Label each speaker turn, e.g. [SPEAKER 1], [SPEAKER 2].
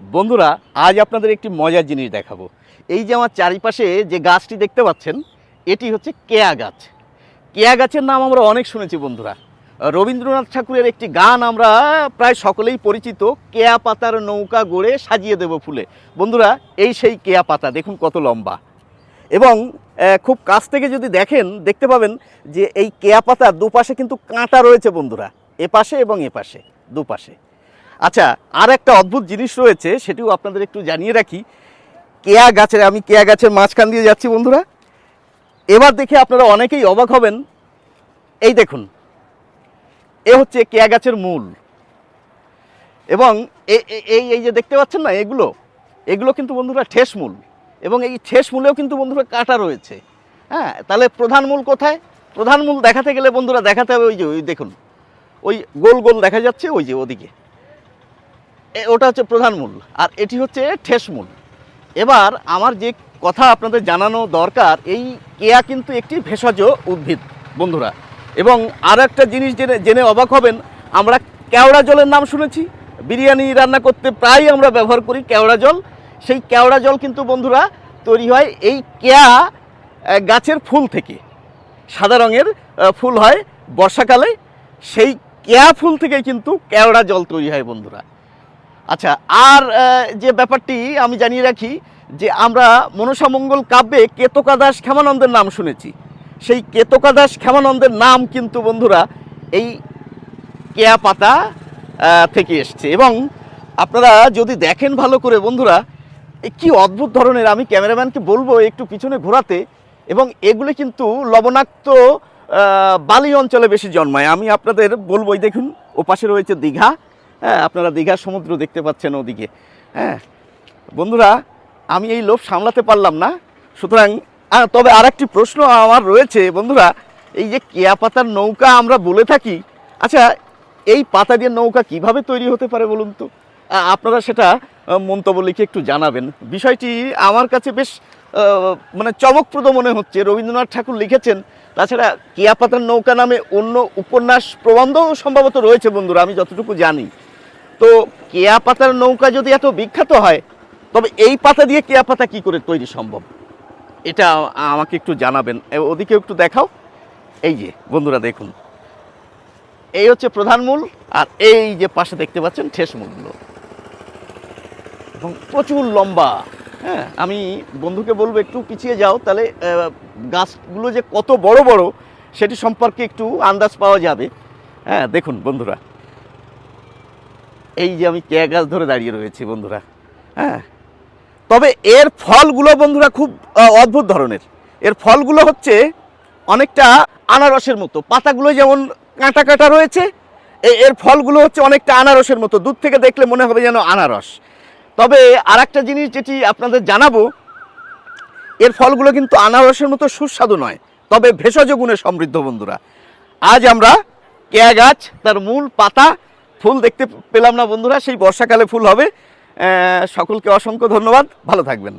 [SPEAKER 1] বন্ধুরা, আজ আপনাদের একটি মজার জিনিস দেখাবো। এই যে আমার চারিপাশে যে গাছটি দেখতে পাচ্ছেন, এটি হচ্ছে কেয়া গাছ। কেয়া গাছের নাম আমরা অনেক শুনেছি বন্ধুরা। রবীন্দ্রনাথ ঠাকুরের একটি গান আমরা প্রায় সকলেই পরিচিত, কেয়া পাতার নৌকা গড়ে সাজিয়ে দেব ফুলে। বন্ধুরা, এই সেই কেয়া পাতা, দেখুন কত লম্বা। এবং খুব কাছ থেকে যদি দেখেন, দেখতে পাবেন যে এই কেয়া পাতার দুপাশে কিন্তু কাঁটা রয়েছে বন্ধুরা। এপাশে এবং এপাশে, দুপাশে। আচ্ছা আর একটা অদ্ভুত জিনিস রয়েছে, সেটিও আপনাদের একটু জানিয়ে রাখি। কেয়া গাছের, আমি কেয়া গাছের মাঝখান দিয়ে যাচ্ছি বন্ধুরা। এবার দেখে আপনারা অনেকেই অবাক হবেন। এই দেখুন, এ হচ্ছে কেয়া গাছের মূল। এবং এই এই যে দেখতে পাচ্ছেন না এগুলো? এগুলো কিন্তু বন্ধুরা ঠেস মূল। এবং এই ঠেস মূলেও কিন্তু বন্ধুরা কাটা রয়েছে। হ্যাঁ তাহলে প্রধান মূল কোথায়? প্রধান মূল দেখাতে গেলে বন্ধুরা দেখাতে হবে ওই যে, ওই দেখুন। ওই গোল গোল দেখা যাচ্ছে ওই যে ওদিকে। ওটা হচ্ছে প্রধান মূল, আর এটি হচ্ছে ঠেস মূল। এবার আমার যে কথা আপনাদের জানানো দরকার, এই কেয়া কিন্তু একটি ভেষজ উদ্ভিদ, বন্ধুরা। এবং আর একটা জিনিস জেনে জেনে অবাক হবেন, আমরা কেওড়া জলের নাম শুনেছি। বিরিয়ানি রান্না করতে প্রায় আমরা ব্যবহার করি কেওড়া জল। সেই কেওড়া জল কিন্তু, বন্ধুরা, তৈরি হয় এই কেয়া গাছের ফুল থেকে। সাদা রঙের ফুল হয় বর্ষাকালে। সেই কেয়া ফুল থেকে কিন্তু কেওড়া জল তৈরি হয়, বন্ধুরা। আচ্ছা আর যে ব্যাপারটি আমি জানিয়ে রাখি যে আমরা মনসামঙ্গল কাব্যে কেতকাদাস ক্ষেমানন্দের নাম শুনেছি। সেই কেতকাদাস ক্ষেমানন্দের নাম কিন্তু, বন্ধুরা, এই কেয়া পাতা থেকে এসছে। এবং আপনারা যদি দেখেন ভালো করে, বন্ধুরা কি অদ্ভুত ধরনের, আমি ক্যামেরাম্যানকে বলব একটু পিছনে ঘোরাতে। এবং এগুলি কিন্তু লবণাক্ত বালি অঞ্চলে বেশি জন্মায়। আমি আপনাদের বলব এই দেখুন ও পাশে রয়েছে দীঘা। হ্যাঁ আপনারা দীঘার সমুদ্র দেখতে পাচ্ছেন ওদিকে। হ্যাঁ বন্ধুরা, আমি এই লোভ সামলাতে পারলাম না। সুতরাং তবে আর একটি প্রশ্ন আমার রয়েছে, বন্ধুরা, এই যে কেয়া পাতার নৌকা আমরা বলে থাকি আচ্ছা এই পাতা দিয়ে নৌকা কীভাবে তৈরি হতে পারে বলুন তো? আপনারা সেটা মন্তব্য লিখে একটু জানাবেন। বিষয়টি আমার কাছে বেশ মানে চমকপ্রদ মনে হচ্ছে। রবীন্দ্রনাথ ঠাকুর লিখেছেন, তাছাড়া কেয়া পাতার নৌকা নামে অন্য উপন্যাস প্রবন্ধও সম্ভবত রয়েছে, বন্ধুরা, আমি যতটুকু জানি। তো কেয়া পাতার নৌকা যদি এত বিখ্যাত হয়, তবে এই পাতা দিয়ে কেয়া পাতা কি করে তৈরি সম্ভব? এটা আমাকে একটু জানাবেন। ওদিকে একটু দেখাও। এই যে, বন্ধুরা দেখুন। এই হচ্ছে প্রধান মূল, আর এই যে পাশে দেখতে পাচ্ছেন ঠেস মূলগুলো এবং প্রচুর লম্বা। হ্যাঁ আমি বন্ধুকে বলব একটু পিছিয়ে যাও, তাহলে গাছগুলো যে কত বড় বড়, সেটি সম্পর্কে একটু আন্দাজ পাওয়া যাবে। হ্যাঁ দেখুন বন্ধুরা। এই যে আমি কেয়া গাছ ধরে দাঁড়িয়ে রয়েছি বন্ধুরা হ্যাঁ? তবে এর ফলগুলো বন্ধুরা খুব অদ্ভুত ধরনের। এর ফলগুলো হচ্ছে অনেকটা আনারসের মতো। পাতাগুলো যেমন কাঁটা কাঁটা রয়েছে এর ফলগুলো হচ্ছে অনেকটা আনারসের মতো। দূর থেকে দেখলে মনে হবে যেন আনারস। তবে আর একটা জিনিস যেটি আপনাদের জানাব, এর ফলগুলো কিন্তু আনারসের মতো সুস্বাদু নয়, তবে ভেষজ গুণে সমৃদ্ধ বন্ধুরা। আজ আমরা কেয়া গাছ, তার মূল পাতা ফুল দেখতে পেলাম না বন্ধুরা সেই বর্ষাকালে ফুল হবে। সকলকে অসংখ্য ধন্যবাদ ভালো থাকবেন।